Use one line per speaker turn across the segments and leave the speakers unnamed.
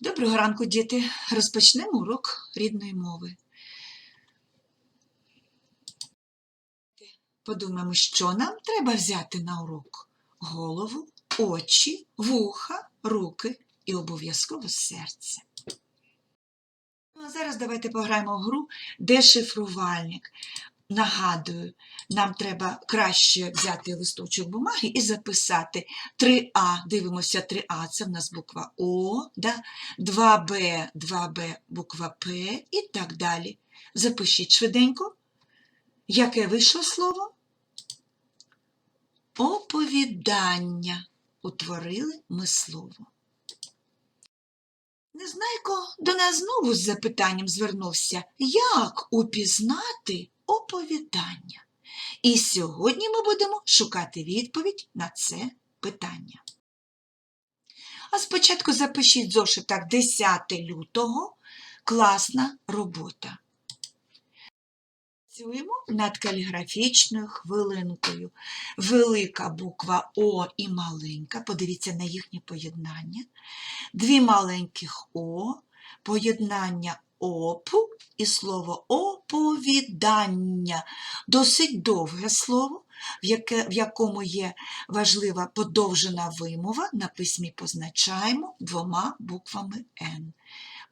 Доброго ранку, діти. Розпочнемо урок рідної мови. Подумаємо, що нам треба взяти на урок: голову, очі, вуха, руки і обов'язково серце. Ну, а зараз давайте пограємо в гру Дешифрувальник. Нагадую, нам треба краще взяти листочок бумаги і записати 3А. Дивимося 3А, це в нас буква О, да? 2Б, 2Б, буква П і так далі. Запишіть швиденько. Яке вийшло слово? Оповідання. Утворили ми слово. Незнайко до нас знову з запитанням звернувся, як упізнати оповідання. І сьогодні ми будемо шукати відповідь на це питання. А спочатку запишіть зошит так 10 лютого класна робота. Працюємо над каліграфічною хвилинкою. Велика буква О і маленька, подивіться на їхнє поєднання. Дві маленьких О, поєднання опу і слово оповідання. Досить довге слово, в, яке, в якому є важлива подовжена вимова, на письмі позначаємо двома буквами Н.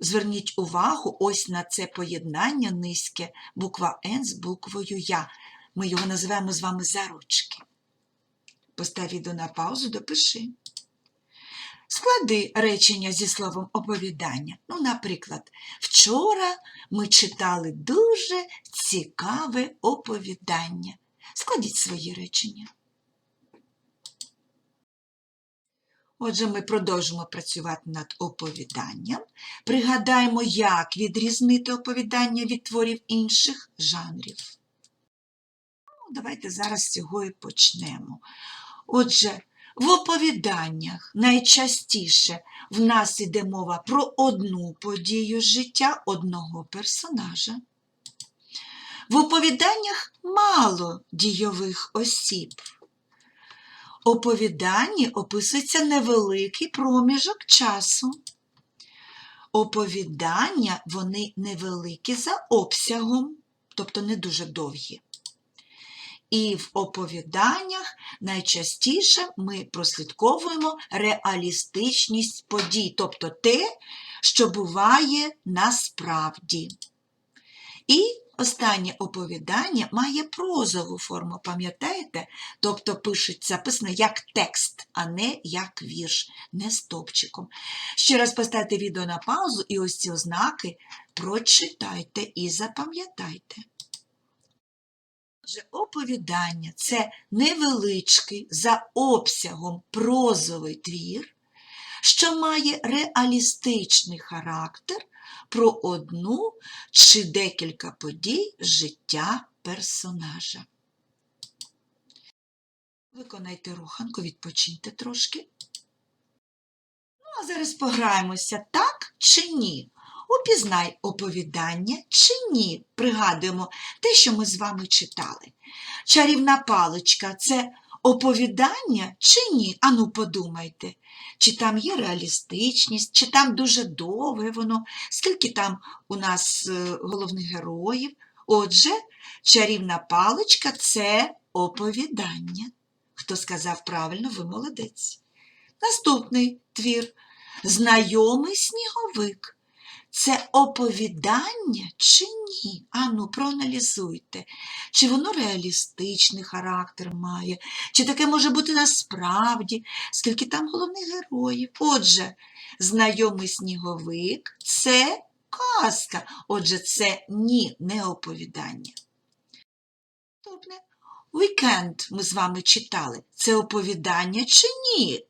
Зверніть увагу ось на це поєднання низьке, буква Н з буквою Я. Ми його називаємо з вами заручки. Постав відео на паузу, допиши. Склади речення зі словом оповідання. Ну, наприклад, вчора ми читали дуже цікаве оповідання. Складіть свої речення. Отже, ми продовжимо працювати над оповіданням. Пригадаємо, як відрізнити оповідання від творів інших жанрів. Ну, давайте зараз з цього і почнемо. Отже, в оповіданнях найчастіше в нас іде мова про одну подію життя одного персонажа. В оповіданнях мало дійових осіб. Оповіданні описується невеликий проміжок часу. Оповідання вони невеликі за обсягом, тобто не дуже довгі. І в оповіданнях найчастіше ми прослідковуємо реалістичність подій, тобто те, що буває насправді. І останнє оповідання має прозову форму, пам'ятаєте? Тобто пишеться записано як текст, а не як вірш, не стопчиком. Ще раз поставте відео на паузу і ось ці ознаки прочитайте і запам'ятайте. Отже, оповідання це невеличкий за обсягом прозовий твір, що має реалістичний характер про одну чи декілька подій життя персонажа. Виконайте руханку, відпочиньте трошки. Ну, а зараз пограємося так чи ні. Упізнай оповідання чи ні. Пригадуємо те, що ми з вами читали. Чарівна паличка це оповідання чи ні? Ану, подумайте, чи там є реалістичність, чи там дуже довге воно, скільки там у нас е, головних героїв. Отже, чарівна паличка це оповідання. Хто сказав правильно, ви молодець. Наступний твір. Знайомий сніговик. Це оповідання чи ні? Ану, проаналізуйте, чи воно реалістичний характер має, чи таке може бути насправді, скільки там головних героїв. Отже, знайомий сніговик це казка. Отже, це ні, не оповідання. Наступне. Вікенд ми з вами читали. Це оповідання чи ні?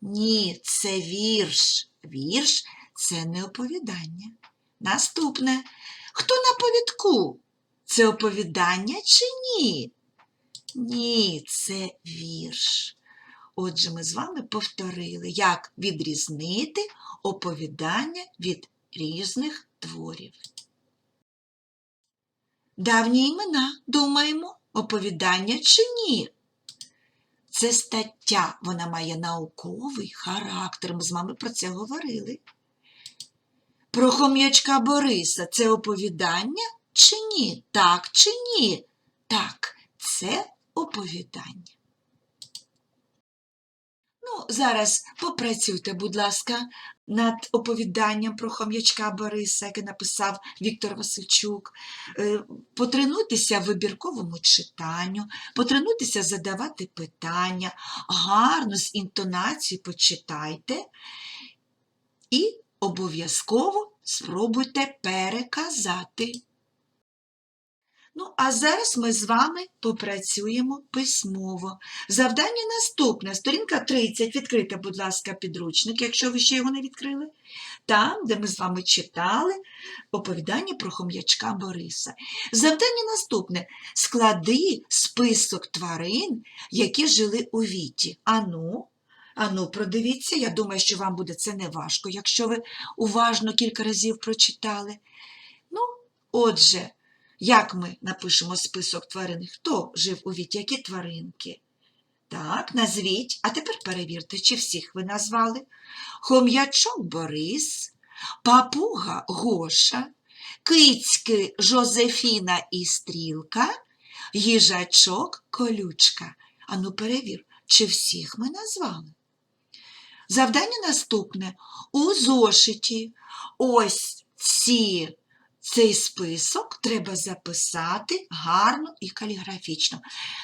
Ні, це вірш. Вірш це не оповідання. Наступне. Хто на повідку? Це оповідання чи ні? Ні, це вірш. Отже, ми з вами повторили, як відрізнити оповідання від різних творів. Давні імена, думаємо, оповідання чи ні? Це стаття, вона має науковий характер. Ми з вами про це говорили. Про хом'ячка Бориса це оповідання чи ні? Так чи ні? Так, це оповідання. Ну, зараз попрацюйте, будь ласка, над оповіданням про хом'ячка Бориса, яке написав Віктор Васильчук. Е, Потренуйтеся в вибірковому читанню, потренуйтеся задавати питання, гарно з інтонацією почитайте і обов'язково спробуйте переказати. Ну, а зараз ми з вами попрацюємо письмово. Завдання наступне. Сторінка 30. Відкрийте, будь ласка, підручник, якщо ви ще його не відкрили. Там, де ми з вами читали оповідання про хом'ячка Бориса. Завдання наступне. Склади список тварин, які жили у віті. Ану, ану, продивіться, я думаю, що вам буде це не важко, якщо ви уважно кілька разів прочитали. Ну, отже, як ми напишемо список тварин? Хто жив у віті? Які тваринки? Так, назвіть, а тепер перевірте, чи всіх ви назвали. Хом'ячок Борис, папуга Гоша, кицьки Жозефіна і Стрілка, їжачок Колючка. Ану, перевір, чи всіх ми назвали. Завдання наступне. У зошиті ось ці цей список треба записати гарно і каліграфічно.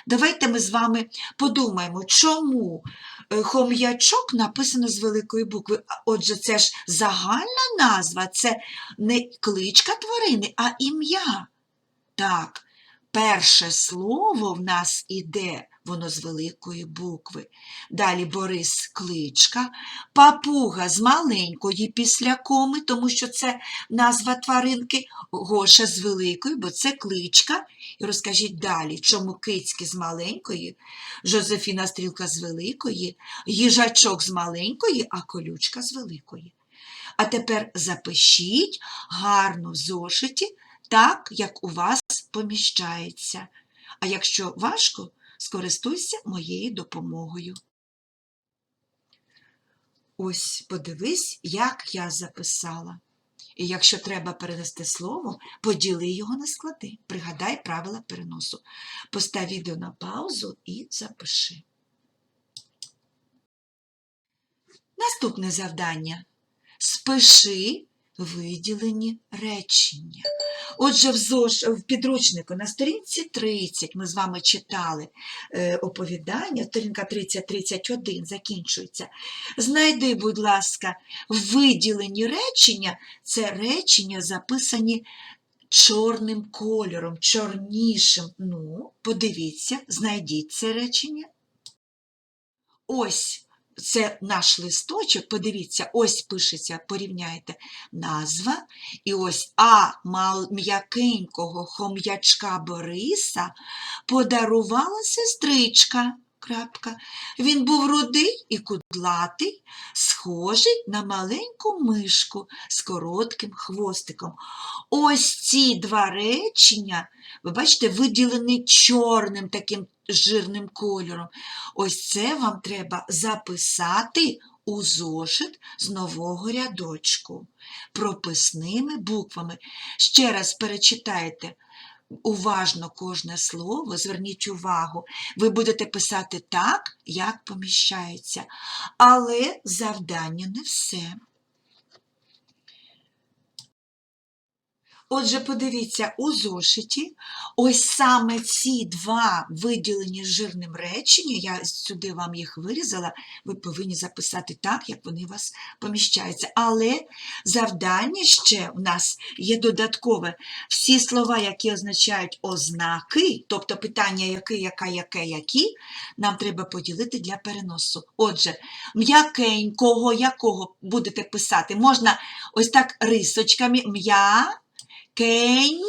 Давайте ми з вами подумаємо, чому е, хом'ячок написано з великої букви. Отже, це ж загальна назва, це не кличка тварини, а ім'я. Так, перше слово в нас іде, воно з великої букви. Далі Борис кличка, папуга з маленької після коми, тому що це назва тваринки, Гоша з великої, бо це кличка. І розкажіть далі, чому кицьки з маленької, Жозефіна Стрілка з великої, їжачок з маленької, а колючка з великої. А тепер запишіть гарно в зошиті, так, як у вас поміщається. А якщо важко, скористуйся моєю допомогою. Ось подивись, як я записала. І якщо треба перенести слово, поділи його на склади. Пригадай правила переносу. Постав відео на паузу і запиши. Наступне завдання. Спиши виділені речення. Отже, в, ЗОЖ, в підручнику на сторінці 30 ми з вами читали е, оповідання, сторінка 30-31 закінчується. Знайди, будь ласка, виділені речення це речення, записані чорним кольором, чорнішим. Ну, подивіться, знайдіть це речення. Ось це наш листочок, подивіться, ось пишеться, порівняйте назва, і ось А м'якенького хом'ячка Бориса подарувала сестричка. Крапка. Він був рудий і кудлатий, схожий на маленьку мишку з коротким хвостиком. Ось ці два речення, ви бачите, виділені чорним таким жирним кольором. Ось це вам треба записати у зошит з нового рядочку прописними буквами. Ще раз перечитайте уважно кожне слово, зверніть увагу, ви будете писати так, як поміщається. Але завдання не все. Отже, подивіться, у зошиті ось саме ці два виділені жирним речення, я сюди вам їх вирізала, ви повинні записати так, як вони у вас поміщаються. Але завдання ще в нас є додаткове. Всі слова, які означають ознаки, тобто питання який, яка, яке, які, нам треба поділити для переносу. Отже, м'якенького, якого будете писати, можна ось так рисочками м'я. Кень.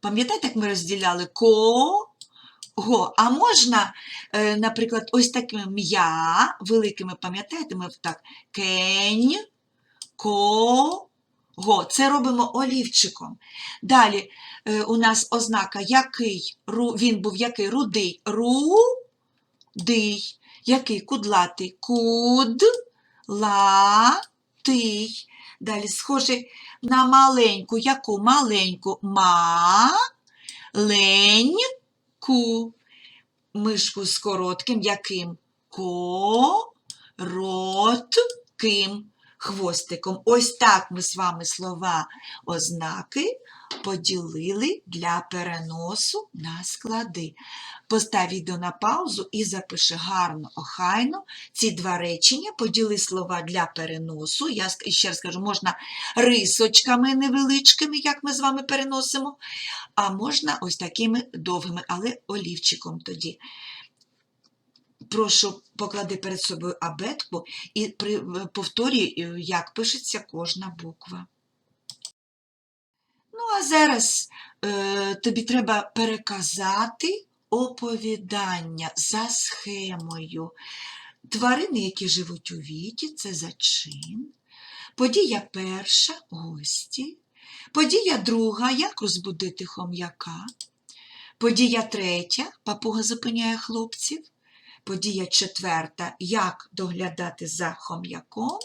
Пам'ятаєте, як ми розділяли ко, го. А можна, е, наприклад, ось такими м'я, великими, пам'ятаєте, ми так кень, ко, го. Це робимо олівчиком. Далі е, у нас ознака який, ру, він був який рудий, рудий, який кудлатий, куд, ла, тий. Далі схожий на маленьку. Яку маленьку? Маленьку. Мишку з коротким яким? Коротким хвостиком. Ось так ми з вами слова ознаки поділили для переносу на склади. Постав відео на паузу і запиши гарно, охайно ці два речення, поділи слова для переносу. Я ще раз кажу, можна рисочками невеличкими, як ми з вами переносимо, а можна ось такими довгими, але олівчиком тоді. Прошу, поклади перед собою абетку і повторюй, як пишеться кожна буква. Ну, а зараз е, тобі треба переказати оповідання за схемою. Тварини, які живуть у віті, це зачин. Подія перша гості. Подія друга як розбудити хом'яка. Подія третя папуга зупиняє хлопців. Подія четверта як доглядати за хом'яком.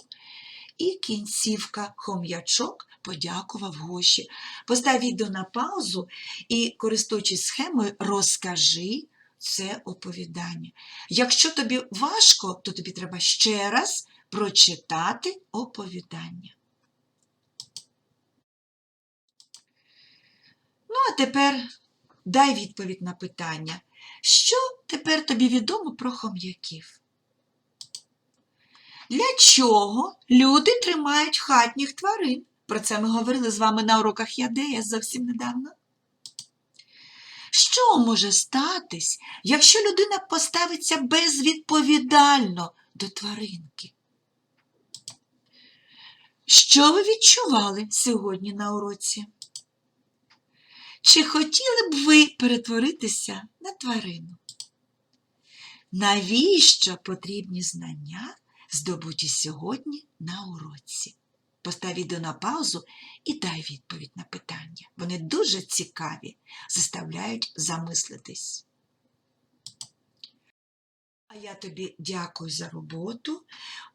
І кінцівка хом'ячок подякував гоші. Постав відео на паузу і, користуючись схемою, розкажи це оповідання. Якщо тобі важко, то тобі треба ще раз прочитати оповідання. Ну, а тепер дай відповідь на питання. Що тепер тобі відомо про хом'яків? Для чого люди тримають хатніх тварин? Про це ми говорили з вами на уроках Ядея зовсім недавно. Що може статись, якщо людина поставиться безвідповідально до тваринки? Що ви відчували сьогодні на уроці? Чи хотіли б ви перетворитися на тварину? Навіщо потрібні знання, здобуті сьогодні на уроці? Постав відео на паузу і дай відповідь на питання. Вони дуже цікаві, заставляють замислитись. А я тобі дякую за роботу.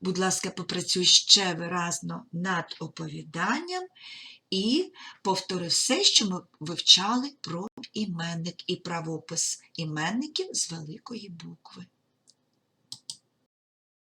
Будь ласка, попрацюй ще виразно над оповіданням і повтори все, що ми вивчали про іменник і правопис іменників з великої букви.